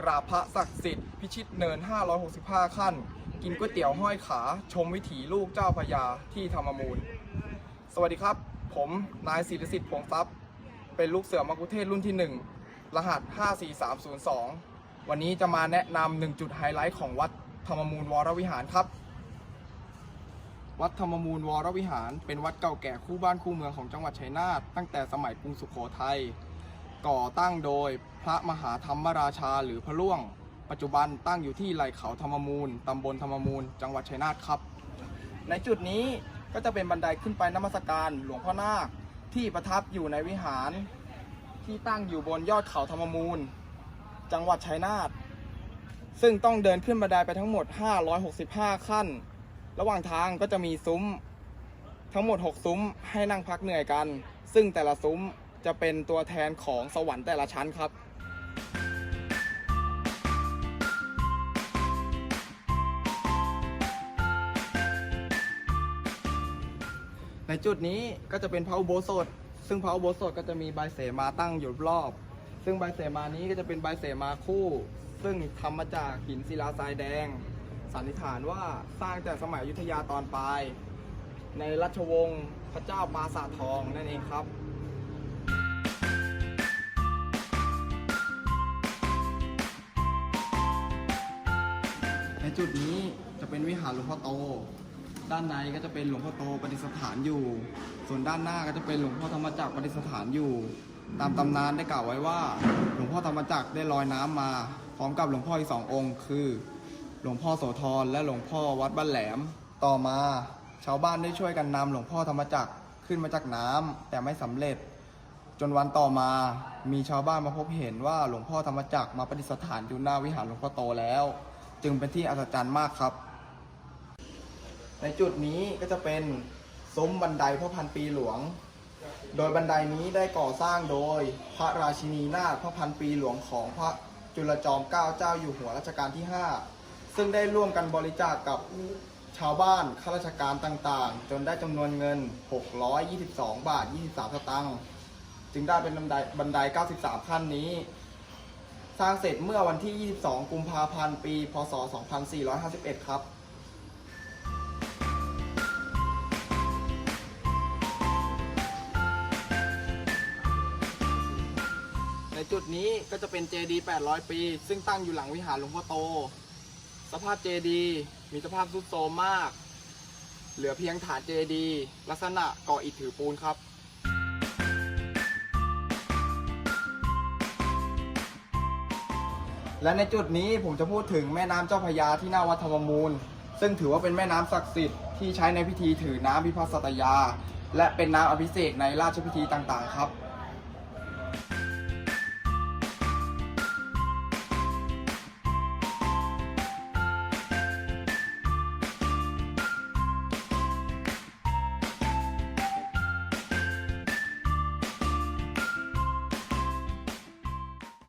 กราบพระศักดิ์สิทธิ์พิชิตเนิน 565 ขั้น กินก๋วยเตี๋ยวห้อยขา ชมวิถีลูกเจ้าพระยาที่ธรรมมูล สวัสดีครับ ผมนายศิริสิทธิ์พงทรัพย์ เป็นลูกเสือมกุเทศรุ่นที่ 1 รหัส 54302 วันนี้จะมาแนะนำหนึ่งจุดไฮไลท์ของวัดธรรมมูลวรวิหารครับ วัดธรรมมูลวรวิหาร เป็นวัดเก่าแก่คู่บ้านคู่เมืองของจังหวัดชัยนาทตั้งแต่สมัยกรุงสุขโขทัย ก่อตั้งโดยพระมหาธรรมราชาหรือพระล่วง ปัจจุบันตั้งอยู่ที่ไหล่เขาธรรมมูล ตำบลธรรมมูล จังหวัดชัยนาทครับ ในจุดนี้ก็จะเป็นบันไดขึ้นไปนมัสการหลวงพ่อนาคที่ประทับอยู่ในวิหารที่ตั้งอยู่บนยอดเขาธรรมมูล จังหวัดชัยนาทซึ่งต้องเดินขึ้นบันไดไปทั้งหมด 565 ขั้น ระหว่างทางก็จะมีซุ้ม ทั้งหมด 6 ซุ้มให้นั่งพักเหนื่อยกัน ซึ่งแต่ละซุ้ม จะเป็นตัวแทนของสวรรค์แต่ละชั้นครับ ในจุดนี้ก็จะเป็นพระอุโบสถ ซึ่งพระอุโบสถก็จะมีใบเสมาตั้งอยู่รอบ ซึ่งใบเสมานี้ก็จะเป็นใบเสมาคู่ ซึ่งทำมาจากหินศิลาทรายแดง สันนิษฐานว่าสร้างแต่สมัยอยุธยาตอนปลาย ในรัชวงศ์พระเจ้าปราสาททองนั่นเองครับ จุดนี้จะเป็นวิหารหลวงพ่อโต ด้านในก็จะเป็นหลวงพ่อโตประดิษฐานอยู่ ส่วนด้านหน้าก็จะเป็นหลวงพ่อธรรมจักรประดิษฐานอยู่ ตามตำนานได้กล่าวไว้ว่า หลวงพ่อธรรมจักรได้ลอยน้ำมาพร้อมกับหลวงพ่ออีกสององค์ คือ หลวงพ่อโสธรและหลวงพ่อวัดบ้านแหลม ต่อมาชาวบ้านได้ช่วยกันนำหลวงพ่อธรรมจักรขึ้นมาจากน้ำแต่ไม่สำเร็จ จนวันต่อมามีชาวบ้านมาพบเห็นว่าหลวงพ่อธรรมจักรมาประดิษฐานอยู่หน้าวิหารหลวงพ่อโตแล้ว จึงเป็นที่อัศจรรย์มากครับ ในจุดนี้ก็จะเป็นซุ้มบันไดพระพันปีหลวง โดยบันไดนี้ได้ก่อสร้างโดยพระราชินีนาถพระพันปีหลวงของพระจุลจอมเกล้าเจ้าอยู่หัวรัชกาลที่ 5 ซึ่งได้ร่วมกันบริจาคกกับชาวบ้านข้าราชการต่างๆ จนได้จำนวนเงิน 622 บาท 23 สตางค์ จึงได้เป็นบันไดบันได 93 ขั้นนี้ สร้างเสร็จเมื่อวันที่ 22 กุมภาพันธ์ ปี พศ 2451 ครับ ในจุดนี้ก็จะเป็นเจดีย์800 ปี ซึ่งตั้งอยู่หลังวิหารหลวงพ่อโต สภาพเจดีย์มีสภาพทรุดโทรมมาก เหลือเพียงฐานเจดีย์ลักษณะก่ออิฐถือปูนครับ และในจุดนี้ผมจะพูดถึงแม่น้ำเจ้าพระยาที่หน้าวัดธรรมมูล ซึ่งถือว่าเป็นแม่น้ำศักดิ์สิทธิ์ที่ใช้ในพิธีถือน้ำพิพัฒสตยา และเป็นน้ำอภิเษกในราชพิธีต่างๆ ครับ